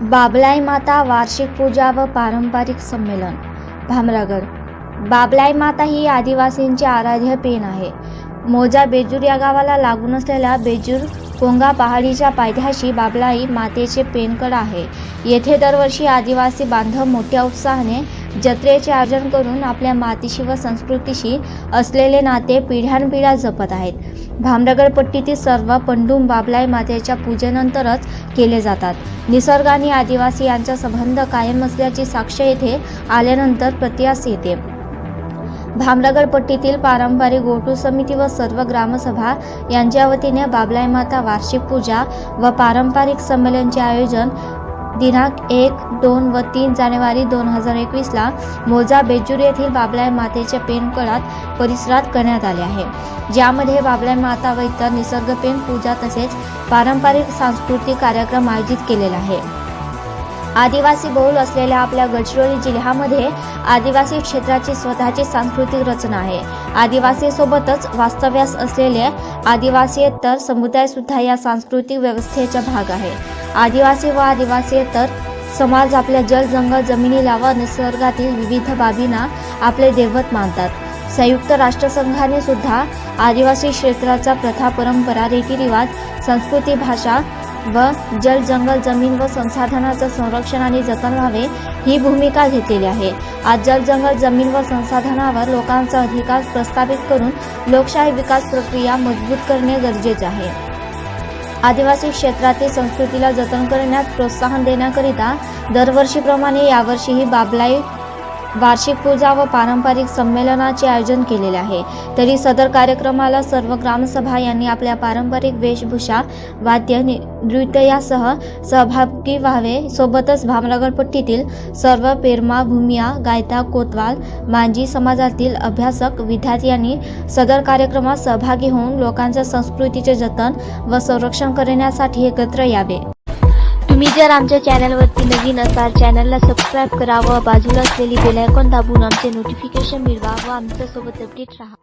बाबलाई माता वार्षिक पूजा व पारंपरिक संमेलन. भामरागड. बाबलाई माता ही आदिवासींची आराध्य पेन आहे. मोजा बेजूर या गावाला लागून असलेल्या बेजूर कोंगा पहाडीच्या पायथ्याशी बाबलाई मातेचे पेनकड आहे. येथे दरवर्षी आदिवासी बांधव मोठ्या उत्साहाने जत्रेचे आयोजन करून आपल्या मातीशी व संस्कृतीशी असलेले नाते पिढ्यानपिढ्या जपत आहेत. भामरागड पट्टीतील सर्व पंडूम बाबलाई मातेच्या पूजेनंतरच केले जातात. निसर्ग आणि आदिवासी यांचा संबंध कायम असल्याची साक्ष येथे आल्यानंतर प्रत्यास येते. भामरागड पट्टीतील पारंपरिक गोटू समिती व सर्व ग्रामसभा यांच्या वतीने बाबलाई माता वार्षिक पूजा व पारंपरिक संमेलनचे आयोजन दिनांक एक दोन व तीन जानेवारी दोन हजार एकवीसला मोजा बेजूर येथील बाबलाय मातेच्या पेनकळात परिसरात करण्यात आले आहे. ज्यामध्ये बाबलाय माता व इतर निसर्गप्रेम पूजा तसेच पारंपरिक सांस्कृतिक कार्यक्रम आयोजित केलेला आहे. आदिवासी बहुल असलेल्या आपल्या गडचिरोली जिल्ह्यामध्ये आदिवासी क्षेत्राची स्वतःची सांस्कृतिक रचना आहे. आदिवासी सोबतच वास्तव्यास असलेले आदिवासीयेतर समुदाय सुद्धा या सांस्कृतिक व्यवस्थेचा भाग आहे. आदिवासी व आदिवासीयेतर समाज आपल्या जल जंगल जमिनीला व निसर्गातील विविध बाबींना आपले दैवत मानतात. संयुक्त राष्ट्रसंघाने सुद्धा आदिवासी क्षेत्राचा प्रथा परंपरा रीतिरिवाज संस्कृती भाषा व जल जंगल जमीन व संसाधनाचं संरक्षण आणि जतन व्हावे ही भूमिका घेतलेली आहे. आज जल जंगल जमीन व संसाधनावर लोकांचा अधिकार प्रस्थापित करून लोकशाही विकास प्रक्रिया मजबूत करणे गरजेचे आहे. आदिवासी क्षेत्रातील संस्कृतीला जतन करण्यास प्रोत्साहन देण्याकरिता दरवर्षीप्रमाणे यावर्षीही बाबलाई वार्षिक पूजा व पारंपरिक संमेलनाचे आयोजन केलेले आहे. तरी सदर कार्यक्रमाला सर्व ग्रामसभा यांनी आपल्या पारंपरिक वेशभूषा वाद्य नि- नृत्य यासह सहभागी व्हावे. सोबतच भामनगरपट्टीतील सर्व पेरमा भूमिया गायता कोतवाल मांजी समाजातील अभ्यासक विद्यार्थी यांनी सदर कार्यक्रमात सहभागी होऊन लोकांच्या संस्कृतीचे जतन व संरक्षण करण्यासाठी एकत्र यावे. तुम्ही जर आमच्या चॅनलवरती नवीन असाल चॅनलला सबस्क्राईब करा व बाजूला असलेली बेलायकॉन दाबून आमचे नोटिफिकेशन मिळवा व आमच्यासोबत अपडेट राहा.